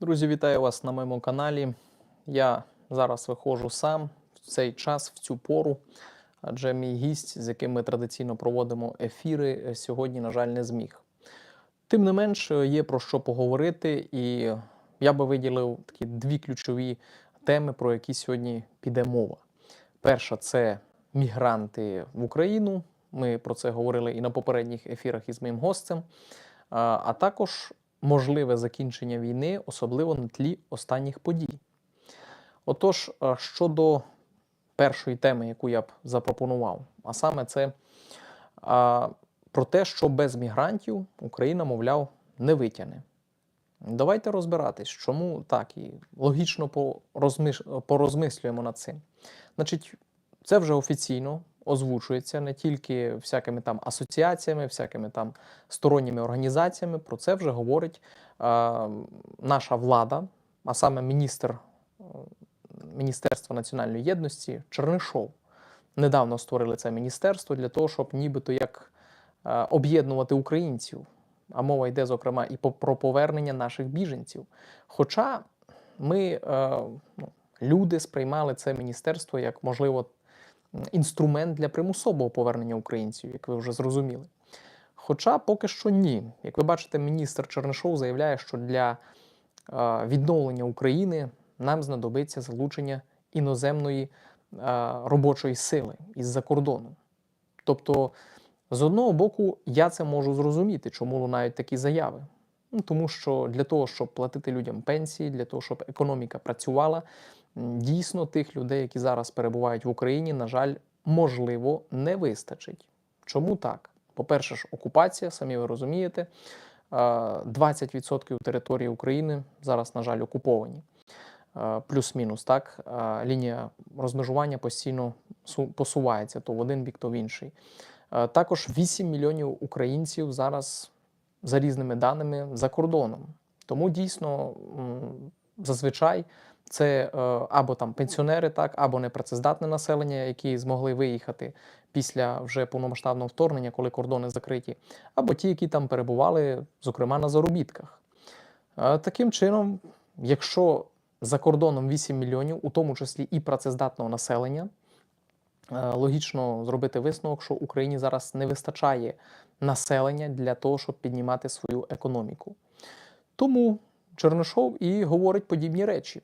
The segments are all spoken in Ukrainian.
Друзі, вітаю вас на моєму каналі. Я зараз виходжу сам в цей час, в цю пору, адже мій гість, з яким ми традиційно проводимо ефіри, е, сьогодні, на жаль, не зміг. Тим не менш, е, є про що поговорити, і я би виділив такі дві ключові теми, про які сьогодні піде мова. Перша це мігранти в Україну. Ми про це говорили і на попередніх ефірах із моїм гостем, а а також можливе закінчення війни, особливо на тлі останніх подій. Отож, е, щодо першої теми, яку я б запропонував, а саме це а, про те, що без мігрантів Україна, мовляв, не витягне. Давайте розбиратись, чому так, і логічно порозмислюємо над цим. Значить, це вже офіційно озвучується не тільки всякими там асоціаціями, всякими там сторонніми організаціями. Про це вже говорить е, наша влада, а саме міністр Міністерства національної єдності Чернишов. Недавно створили це міністерство для того, щоб нібито як е, об'єднувати українців. А мова йде, зокрема, і про повернення наших біженців. Хоча ми, е, ну, люди, сприймали це міністерство як, можливо, інструмент для примусового повернення українців, як ви вже зрозуміли. Хоча поки що ні. Як ви бачите, міністр Чернишов заявляє, що для е, відновлення України нам знадобиться залучення іноземної е, робочої сили із-за кордону. Тобто, з одного боку, я це можу зрозуміти, чому лунають такі заяви. Ну, тому що для того, щоб платити людям пенсії, для того, щоб економіка працювала, дійсно тих людей, які зараз перебувають в Україні, на жаль, можливо, не вистачить. Чому так? По-перше, ж окупація, самі ви розумієте, е, 20% території України зараз, на жаль, окуповані. Плюс-мінус, так, лінія розмежування постійно посувається то в один бік, то в інший. Також 8 мільйонів українців зараз за різними даними за кордоном. Тому дійсно зазвичай це е, або там пенсіонери, так, або непрацездатне населення, які змогли виїхати після вже повномасштабного вторгнення, коли кордони закриті, або ті, які там перебували, зокрема на заробітках. Е, Таким чином, якщо за кордоном 8 мільйонів, у тому числі і працездатного населення, е, логічно зробити висновок, що Україні зараз не вистачає населення для того, щоб піднімати свою економіку. Тому Чернишов і говорить подібні речі.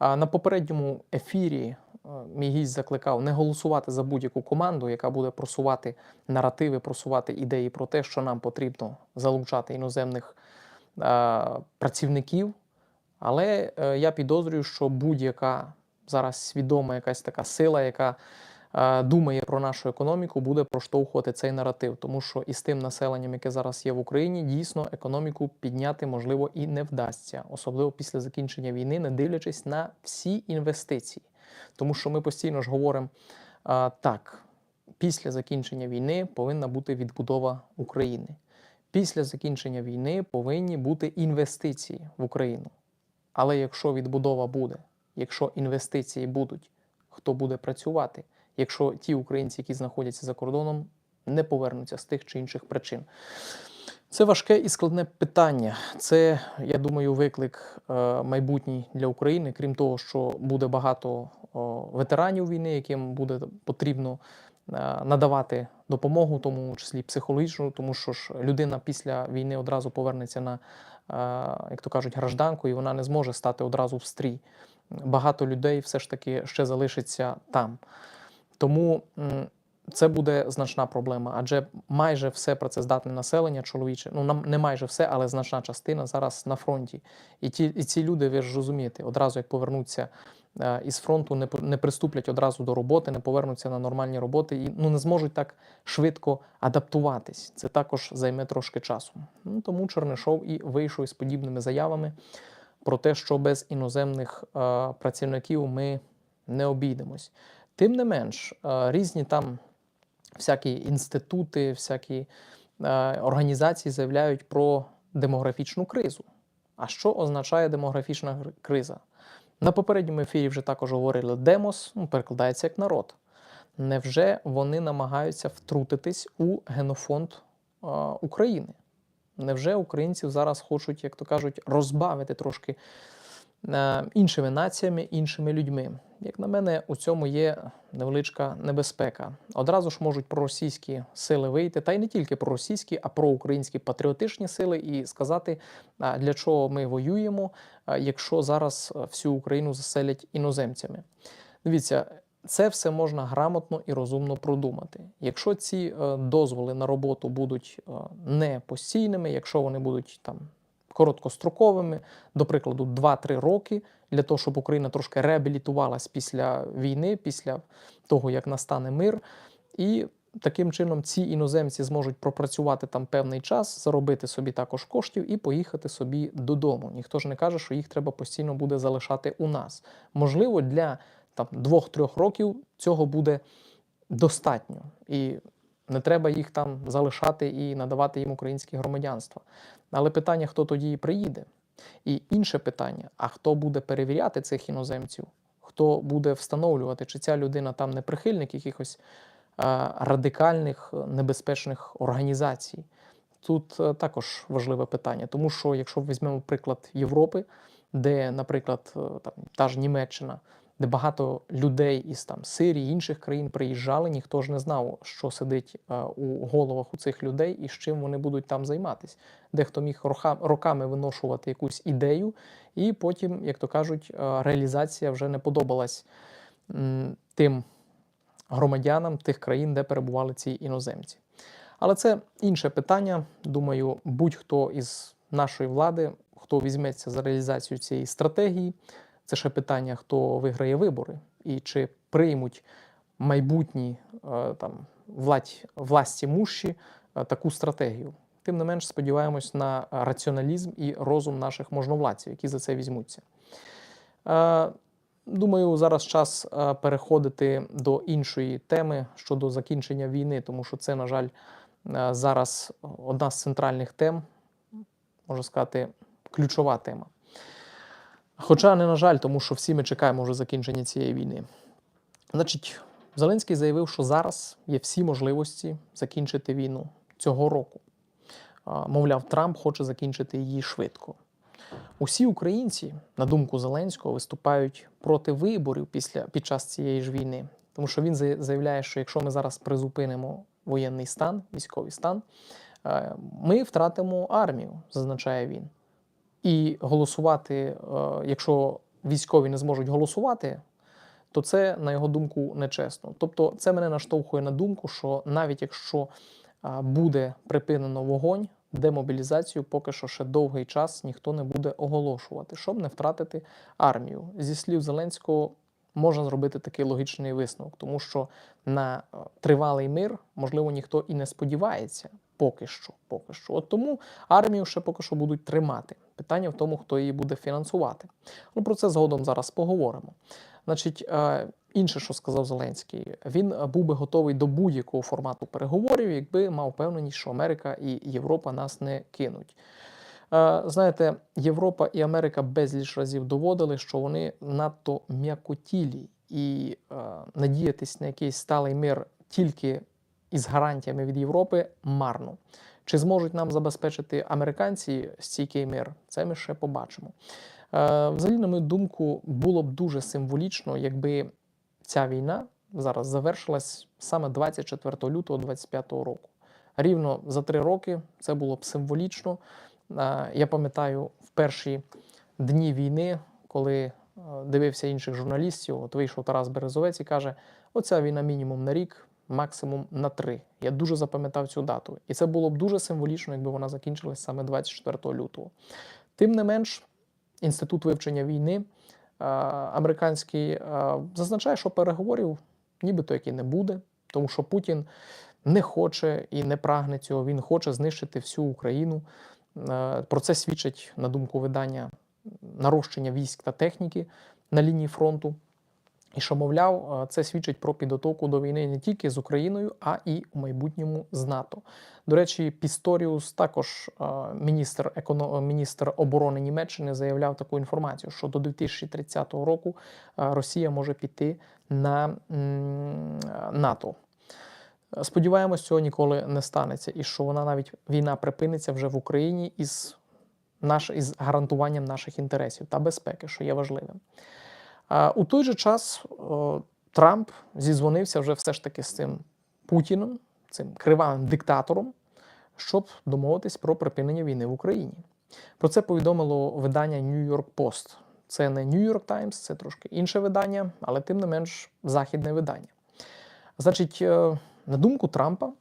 На попередньому ефірі е, мій гість закликав не голосувати за будь-яку команду, яка буде просувати наративи, просувати ідеї про те, що нам потрібно залучати іноземних е, працівників. Але е, я підозрюю, що будь-яка зараз свідома якась така сила, яка думає про нашу економіку, буде проштовхувати цей наратив, тому що із тим населенням, яке зараз є в Україні, дійсно економіку підняти можливо і не вдасться, особливо після закінчення війни, не дивлячись на всі інвестиції. Тому що ми постійно ж говоримо е, так: після закінчення війни повинна бути відбудова України. Після закінчення війни повинні бути інвестиції в Україну. Але якщо відбудова буде, якщо інвестиції будуть, хто буде працювати, якщо ті українці, які знаходяться за кордоном, не повернуться з тих чи інших причин. Це важке і складне питання. Це, я думаю, виклик е, майбутній для України, крім того, що буде багато ветеранів війни, яким буде потрібно е, надавати допомогу, тому числі психологічну, тому що ж людина після війни одразу повернеться на, е, як то кажуть, гражданку, і вона не зможе стати одразу в стрій. Багато людей все ж таки ще залишиться там. Тому це буде значна проблема, адже майже все працездатне населення чоловіче, ну нам не майже все, але значна частина зараз на фронті. І ті і ці люди, ви ж розумієте, одразу як повернуться е, із фронту, не не приступлять одразу до роботи, не повернуться на нормальні роботи і ну не зможуть так швидко адаптуватись. Це також займе трошки часу. Ну, тому Чернишов і вийшов із подібними заявами про те, що без іноземних е, працівників ми не обійдемось. Тим не менш, е, різні там всякі інститути, всякі е, організації заявляють про демографічну кризу. А що означає демографічна криза? На попередньому ефірі вже також говорили демос, ну, перекладається як народ. Невже вони намагаються втрутитись у генофонд е, України? Невже українців зараз хочуть, як то кажуть, розбавити трошки іншими націями, іншими людьми? Як на мене, у цьому є невеличка небезпека. Одразу ж можуть проросійські сили вийти, та й не тільки проросійські, а проукраїнські патріотичні сили, і сказати, для чого ми воюємо, якщо зараз всю Україну заселять іноземцями. Дивіться, це все можна грамотно і розумно продумати. Якщо ці е, дозволи на роботу будуть е, не постійними, якщо вони будуть там короткостроковими, до прикладу, 2-3 роки, для того, щоб Україна трошки реабілітувалась після війни, після того, як настане мир, і таким чином ці іноземці зможуть пропрацювати там певний час, заробити собі також коштів і поїхати собі додому. Ніхто ж не каже, що їх треба постійно буде залишати у нас. Можливо, для там двох-трьох років цього буде достатньо. І не треба їх там залишати і надавати їм українське громадянство. Але питання, хто тоді приїде? І інше питання: а хто буде перевіряти цих іноземців? Хто буде встановлювати, чи ця людина там не прихильник якихось е, радикальних е, небезпечних організацій? Тут е, також важливе питання, тому що якщо візьмемо приклад Європи, де, наприклад, там та ж Німеччина, де багато людей із там Сирії, інших країн приїжджали, ніхто ж не знав, що сидить е, у головах у цих людей і з чим вони будуть там займатися. Дехто міг роками виношувати якусь ідею, і потім, як то кажуть, е, реалізація вже не подобалась тим громадянам тих країн, де перебували ці іноземці. Але це інше питання. Думаю, будь-хто із нашої влади, хто візьметься за реалізацію цієї стратегії, це ще питання, хто виграє вибори і чи приймуть майбутні е, там владь, власті мущі е, таку стратегію. Тим не менш, сподіваємось на раціоналізм і розум наших можновладців, які за це візьмуться. Е, Думаю, зараз час переходити до іншої теми щодо закінчення війни, тому що це, на жаль, зараз одна з центральних тем, можна сказати, ключова тема. Хоча не на жаль, тому що всі ми чекаємо вже закінчення цієї війни. Значить, Зеленський заявив, що зараз є всі можливості закінчити війну цього року. Мовляв, Трамп хоче закінчити її швидко. Усі українці, на думку Зеленського, виступають проти виборів після, під час цієї ж війни, тому що він заявляє, що якщо ми зараз призупинимо воєнний стан, військовий стан, е, ми втратимо армію, зазначає він. І голосувати, е, якщо військові не зможуть голосувати, то це, на його думку, нечесно. Тобто, це мене наштовхує на думку, що навіть якщо буде припинено вогонь, демобілізацію поки що ще довгий час ніхто не буде оголошувати, щоб не втратити армію. Зі слів Зеленського можна зробити такий логічний висновок, тому що на е, тривалий мир, можливо, ніхто і не сподівається. Поки що, поки що. От тому армію ще поки що будуть тримати. Питання в тому, хто її буде фінансувати. Ну про це згодом зараз поговоримо. Значить, е, інше, що сказав Зеленський, він е, був би готовий до будь-якого формату переговорів, якби мав впевненість, що Америка і Європа нас не кинуть. Е, Знаєте, Європа і Америка безліч разів доводили, що вони надто м'якотілі, і надіятись на якийсь сталий мир тільки із гарантіями від Європи марно. Чи зможуть нам забезпечити американці стійкий мир? Це ми ще побачимо. Е, Взагалі, на мою думку, було б дуже символічно, якби ця війна зараз завершилась саме 24 лютого 2025 року. Рівно за три роки це було б символічно. Е, Я пам'ятаю в перші дні війни, коли е, дивився інших журналістів, от вийшов Тарас Березовець і каже: оця війна мінімум на рік, максимум на три. Я дуже запам'ятав цю дату. І це було б дуже символічно, якби вона закінчилась саме 24 лютого. Тим не менш, інститут вивчення війни е, американський е, зазначає, що переговорів нібито як і не буде, тому що Путін не хоче і не прагне цього. Він хоче знищити всю Україну. Е, Про це свідчить, на думку видання, нарощення військ та техніки на лінії фронту. І що, мовляв, е, це свідчить про підготовку до війни не тільки з Україною, а і у майбутньому з НАТО. До речі, Пісторіус, також е, міністр, еконо... міністр оборони Німеччини, заявляв таку інформацію, що до 2030 року е, Росія може піти на НАТО. Сподіваємось, цього ніколи не станеться, і що вона навіть війна припиниться вже в Україні із, наш, із гарантуванням наших інтересів та безпеки, що є важливим. У той же час Трамп зізвонився вже все ж таки з цим Путіним, цим кривавим диктатором, щоб домовитись про припинення війни в Україні. Про це повідомило видання New York Post. Це не New York Times, це трошки інше видання, але тим не менш західне видання. Значить, е, на думку Трампа,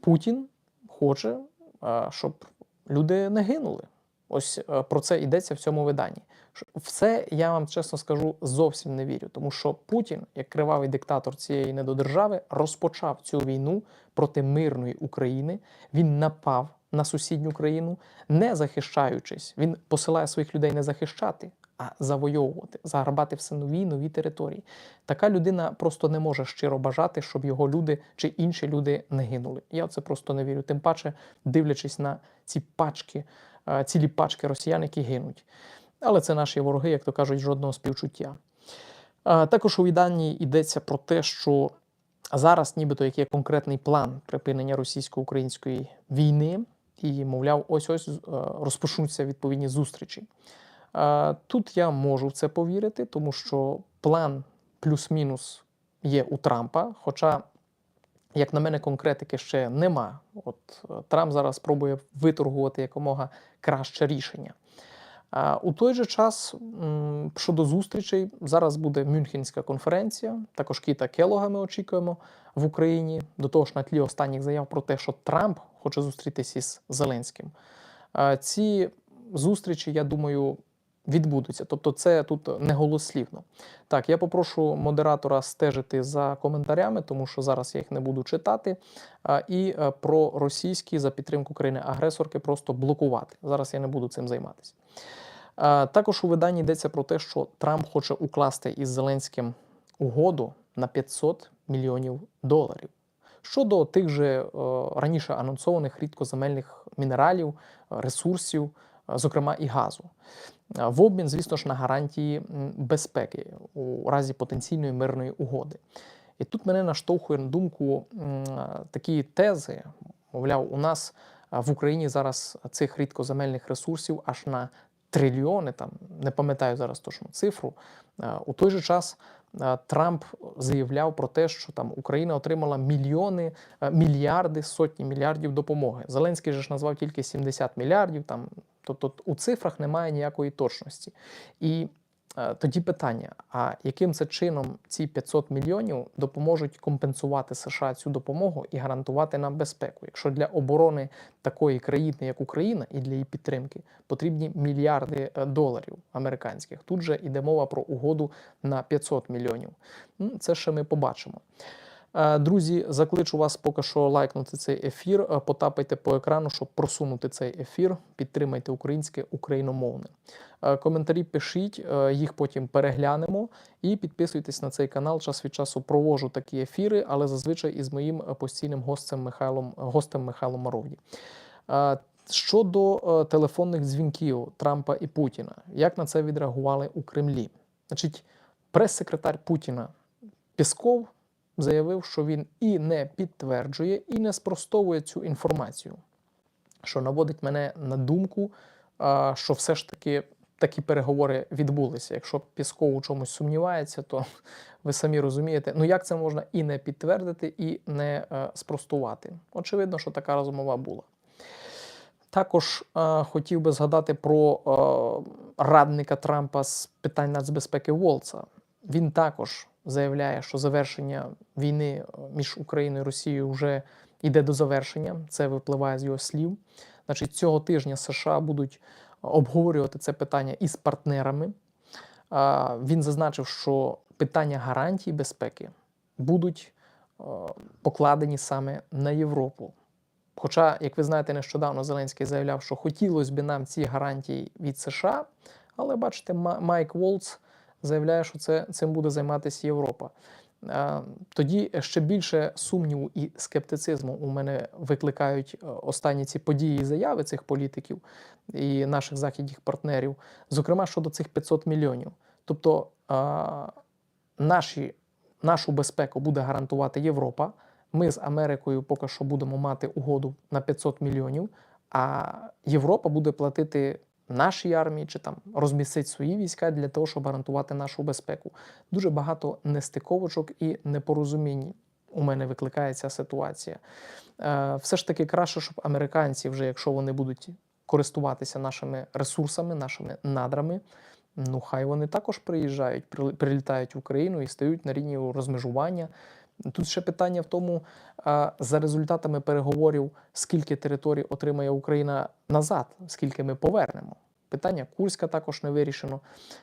Путін хоче, е, щоб люди не гинули. Ось е, про це йдеться в цьому виданні. Ш- В це я вам чесно скажу зовсім не вірю, тому що Путін, як кривавий диктатор цієї недодержави, розпочав цю війну проти мирної України. Він напав на сусідню країну, не захищаючись. Він посилає своїх людей не захищати, а завойовувати, заграбати все нові нові території. Така людина просто не може щиро бажати, щоб його люди чи інші люди не гинули. Я в це просто не вірю. Тим паче, дивлячись на ці пачки, е, цілі пачки росіян, які гинуть. Але це наші вороги, як то кажуть, жодного співчуття. Також у виданні йдеться про те, що зараз нібито як є конкретний план припинення російсько-української війни, і, мовляв, ось ось е, розпочнуться відповідні зустрічі. Тут я можу в це повірити, тому що план плюс-мінус є у Трампа. Хоча, як на мене, конкретики ще нема. От е, Трамп зараз пробує виторгувати якомога краще рішення. У той же час щодо зустрічей зараз буде Мюнхенська конференція. Також Кіта Келога ми очікуємо в Україні. До того ж, на тлі останніх заяв про те, що Трамп хоче зустрітися із Зеленським. Ці зустрічі, я думаю, відбудуться. Тобто, це тут не голослівно. Так, я попрошу модератора стежити за коментарями, тому що зараз я їх не буду читати. І е, про російські за підтримку країни-агресорки просто блокувати. Зараз я не буду цим займатися. Також у виданні йдеться про те, що Трамп хоче укласти із Зеленським угоду на 500 мільйонів доларів. Щодо тих же е, раніше анонсованих рідкоземельних мінералів, ресурсів, е, зокрема і газу, Е, в обмін, звісно ж, на гарантії безпеки у разі потенційної мирної угоди. І тут мене наштовхує на думку такі тези, мовляв, у нас в Україні зараз цих рідкоземельних ресурсів аж на трильйони, там не пам'ятаю зараз точну цифру. Е, У той же час е, Трамп заявляв про те, що там Україна отримала мільйони, е, мільярди, сотні мільярдів допомоги. Зеленський же ж назвав тільки 70 мільярдів. Там тобто у цифрах немає ніякої точності. І тоді питання: а яким це чином ці 500 мільйонів допоможуть компенсувати США цю допомогу і гарантувати нам безпеку? Якщо для оборони такої країни, як Україна, і для її підтримки потрібні мільярди е, доларів американських, тут же йде мова про угоду на 500 мільйонів. Це ще ми побачимо. Е, Друзі, закличу вас поки що лайкнути цей ефір. е, Потапайте по екрану, щоб просунути цей ефір. Підтримайте українське україномовне. Е, Коментарі пишіть, їх потім переглянемо. І підписуйтесь на цей канал. Час від часу провожу такі ефіри, але зазвичай із моїм постійним гостем Михайлом гостем Михайлом Маровді. Щодо телефонних дзвінків Трампа і Путіна, як на це відреагували у Кремлі? Значить, прес-секретар Путіна Пісков заявив, що він і не підтверджує, і не спростовує цю інформацію, що наводить мене на думку, що все ж таки такі переговори відбулися. Якщо Пісков у чомусь сумнівається, то ви самі розумієте, ну як це можна і не підтвердити, і не е, спростувати. Очевидно, що така розмова була. Також е, хотів би згадати про е, радника Трампа з питань нацбезпеки Волца. Він також заявляє, що завершення війни е, між Україною і Росією вже йде до завершення. Це випливає з його слів. Значить, цього тижня США будуть обговорювати це питання із партнерами. Він зазначив, що питання гарантій безпеки будуть е, покладені саме на Європу. Хоча, як ви знаєте, нещодавно Зеленський заявляв, що хотілося б нам ці гарантії від США, але бачите, Майк Волц заявляє, що це, цим буде займатися Європа. Е, Тоді ще більше сумніву і скептицизму у мене викликають е, останні ці події і заяви цих політиків і наших західних партнерів, зокрема щодо цих 500 мільйонів. Тобто е, наші, нашу безпеку буде гарантувати Європа, Ми з Америкою поки що будемо мати угоду на 500 мільйонів, а Європа буде платити нашій армії чи там розмістить свої війська для того, щоб гарантувати нашу безпеку. Дуже багато нестиковочок і непорозумінь у мене викликає ця ситуація. Е, Все ж таки краще, щоб американці, вже якщо вони будуть користуватися нашими ресурсами, нашими надрами. Ну, хай вони також приїжджають, прилітають в Україну і стають на рівні розмежування. Тут ще питання в тому, за результатами переговорів, скільки територій отримає Україна назад, скільки ми повернемо. Питання Курська також не вирішено.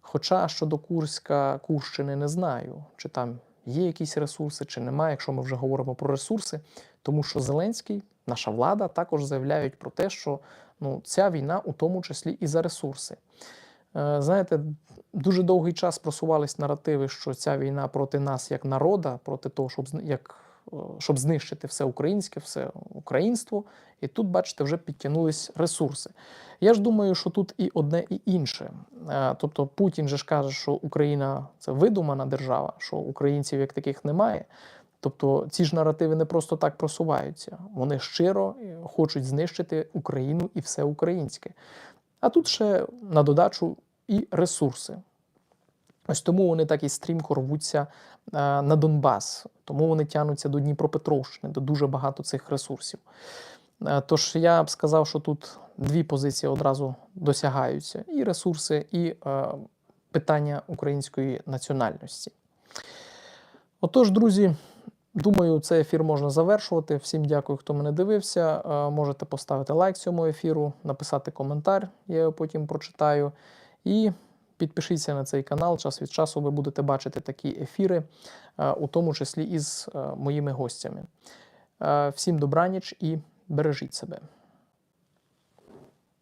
Хоча щодо Курська, Курщини не знаю, чи там є якісь ресурси, чи немає, якщо ми вже говоримо про ресурси, тому що Зеленський, наша влада також заявляють про те, що ну, ця війна у тому числі і за ресурси. Е, Знаєте, дуже довгий час просувались наративи, що ця війна проти нас як народа, проти того, щоб як, е, щоб знищити все українське, все українство. І тут, бачите, вже підтягнулись ресурси. Я ж думаю, що тут і одне, і інше. Е, Тобто Путін же ж каже, що Україна це видумана держава, що українців як таких немає. Тобто ці ж наративи не просто так просуваються. Вони щиро хочуть знищити Україну і все українське. А тут ще на додачу і ресурси. Ось тому вони так і стрімко рвуться е, на Донбас, тому вони тягнуться до Дніпропетровщини, до дуже багато цих ресурсів. Е, Тож я б сказав, що тут дві позиції одразу досягаються: і ресурси, і е, питання української національності. Отож, друзі, думаю, цей ефір можна завершувати. Всім дякую, хто мене дивився. Е, Можете поставити лайк цьому ефіру, написати коментар, я його потім прочитаю. І підпишіться на цей канал. Час від часу ви будете бачити такі ефіри, е, у тому числі із е, моїми гостями. Е, Всім добраніч і бережіть себе.